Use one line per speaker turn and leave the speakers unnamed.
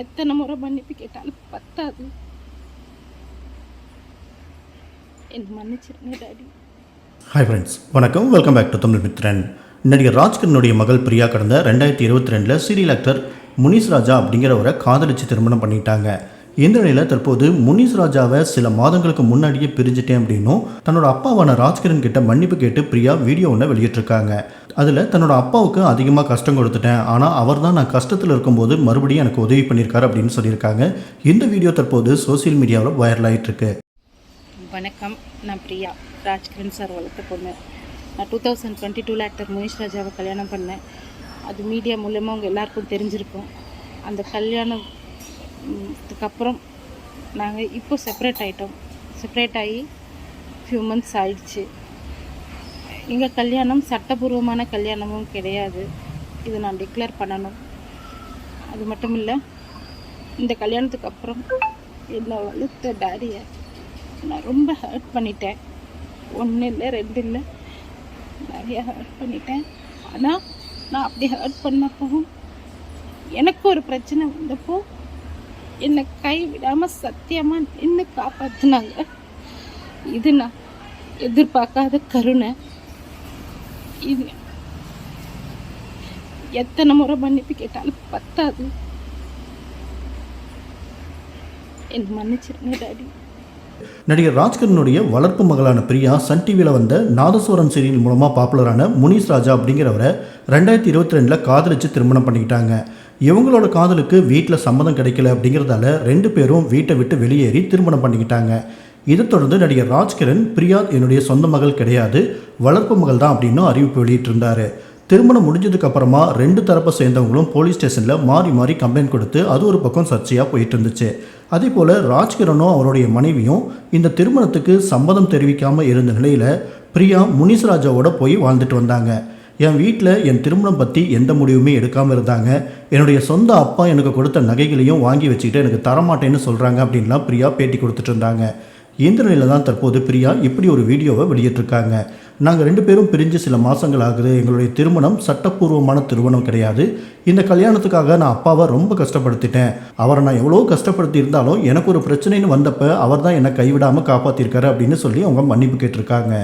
எத்தனை முறை மன்னிப்பு கேட்டாலும் பத்தாது. என்ன மன்னிச்சிருங்க டாடி.
ஹாய் ஃப்ரெண்ட்ஸ் வணக்கம். Welcome back to Tamil Mitran. நடிகர் ராஜ்கிரனுடைய மகள் பிரியா கடந்த ரெண்டாயிரத்தி இருபத்தி ரெண்டில் சீரியல் ஆக்டர் முனிஸ் ராஜா அப்படிங்கிறவரை காதலிச்சு திருமணம் பண்ணிட்டாங்க. இந்த நிலையில் தற்போது முனிஸ் ராஜாவை சில மாதங்களுக்கு முன்னாடியே பிரிஞ்சிட்டேன் அப்படின்னும் தன்னோட அப்பாவான ராஜ்கிரண் கிட்ட மன்னிப்பு கேட்டு பிரியா வீடியோ ஒன்று வெளியிட்டிருக்காங்க. அதில் தன்னோட அப்பாவுக்கு அதிகமாக கஷ்டம் கொடுத்துட்டேன். ஆனால் அவர் தான் நான் கஷ்டத்தில் இருக்கும்போது மறுபடியும் எனக்கு உதவி பண்ணியிருக்காரு அப்படின்னு சொல்லியிருக்காங்க. இந்த வீடியோ தற்போது சோஷியல் மீடியாவில் வைரல் ஆகிட்டுருக்கு
வணக்கம். நான் பிரியா ராஜ்கிரண் சார் வளர்த்த பொண்ணு. நான் டூ தௌசண்ட் டுவெண்ட்டி டூவில் ஆக்டர் முனிஷ் ராஜாவை கல்யாணம் பண்ணேன். அது மீடியா மூலயமா அவங்க எல்லாருக்கும் தெரிஞ்சிருக்கும். அந்த கல்யாணம் அதுக்கப்புறம் நாங்கள் இப்போ செப்பரேட் ஆகிட்டோம் செப்பரேட் ஆகி ஃபியூ மந்த்ஸ் ஆயிடுச்சு. எங்கள் கல்யாணம் சட்டபூர்வமான கல்யாணமும் கிடையாது. இது நான் டிக்ளேர் பண்ணணும். அது மட்டும் இல்லை இந்த கல்யாணத்துக்கு அப்புறம் என்னை வளர்த்த டேடியை நான் ரொம்ப ஹர்ட் பண்ணிட்டேன். ஒன்று இல்லை ரெண்டு இல்லை நிறைய ஹர்ட் பண்ணிட்டேன். ஆனால் நான் அப்படி ஹர்ட் பண்ணப்போ எனக்கு ஒரு பிரச்சனை வந்தப்போ என்னை கைவிடாமல் சத்தியமாக நின்று காப்பாற்றினாங்க இது நான் எதிர்பார்க்காத கருணை. இது எத்தனை முறை மன்னிப்பு கேட்டாலும் பத்தாது. என்னை மன்னிச்சிருங்க டாடி.
நடிகர் ராஜ்கிரனுடைய வளர்ப்பு மகளான பிரியா சன் டிவியில் வந்த நாதஸ்வரம் சீரியல் மூலமாக பாப்புலரான முனிஸ் ராஜா அப்படிங்கிறவரை ரெண்டாயிரத்தி இருபத்தி ரெண்டில் காதலிச்சு திருமணம் பண்ணிக்கிட்டாங்க. இவங்களோட காதலுக்கு வீட்டில் சம்மதம் கிடைக்கல அப்படிங்கிறதால ரெண்டு பேரும் வீட்டை விட்டு வெளியேறி திருமணம் பண்ணிக்கிட்டாங்க. இதைத் தொடர்ந்து நடிகர் ராஜ்கிரண் பிரியா என்னுடைய சொந்த மகள் கிடையாது வளர்ப்பு மகள் தான் அப்படின்னு அறிவிப்பு வெளியிட்டிருந்தார். திருமணம் முடிஞ்சதுக்கு அப்புறமா ரெண்டு தரப்பை சேர்ந்தவங்களும் போலீஸ் ஸ்டேஷனில் மாறி மாறி கம்ப்ளைண்ட் கொடுத்து அது ஒரு பக்கம் சர்ச்சையாக போயிட்டு இருந்துச்சு. அதே போல் ராஜ்கிரனும் அவருடைய மனைவியும் இந்த திருமணத்துக்கு சம்மதம் தெரிவிக்காமல் இருந்த நிலையில் பிரியா முனிஸ்ராஜாவோட போய் வாழ்ந்துட்டு வந்தாங்க. என் வீட்டில் என் திருமணம் பற்றி எந்த முடிவுமே எடுக்காமல் இருந்தாங்க. என்னுடைய சொந்த அப்பா எனக்கு கொடுத்த நகைகளையும் வாங்கி வச்சுக்கிட்டு எனக்கு தரமாட்டேன்னு சொல்கிறாங்க அப்படின்லாம் பிரியா பேட்டி கொடுத்துட்டு இருந்தாங்க. இந்த நிலையில் தான் தற்போது பிரியா இப்படி ஒரு வீடியோவை வெளியிட்டிருக்காங்க. நாங்கள் ரெண்டு பேரும் பிரிஞ்சு சில மாதங்கள் ஆகுது. எங்களுடைய திருமணம் சட்டப்பூர்வமான திருமணம் கிடையாது. இந்த கல்யாணத்துக்காக நான் அப்பாவை ரொம்ப கஷ்டப்படுத்திட்டேன். அவரை நான் எவ்வளோ கஷ்டப்படுத்தி இருந்தாலும் எனக்கு ஒரு பிரச்சனைன்னு வந்தப்போ அவர் தான் என்னை கைவிடாமல் காப்பாற்றிருக்காரு அப்படின்னு சொல்லி அவங்க மன்னிப்பு கேட்டிருக்காங்க.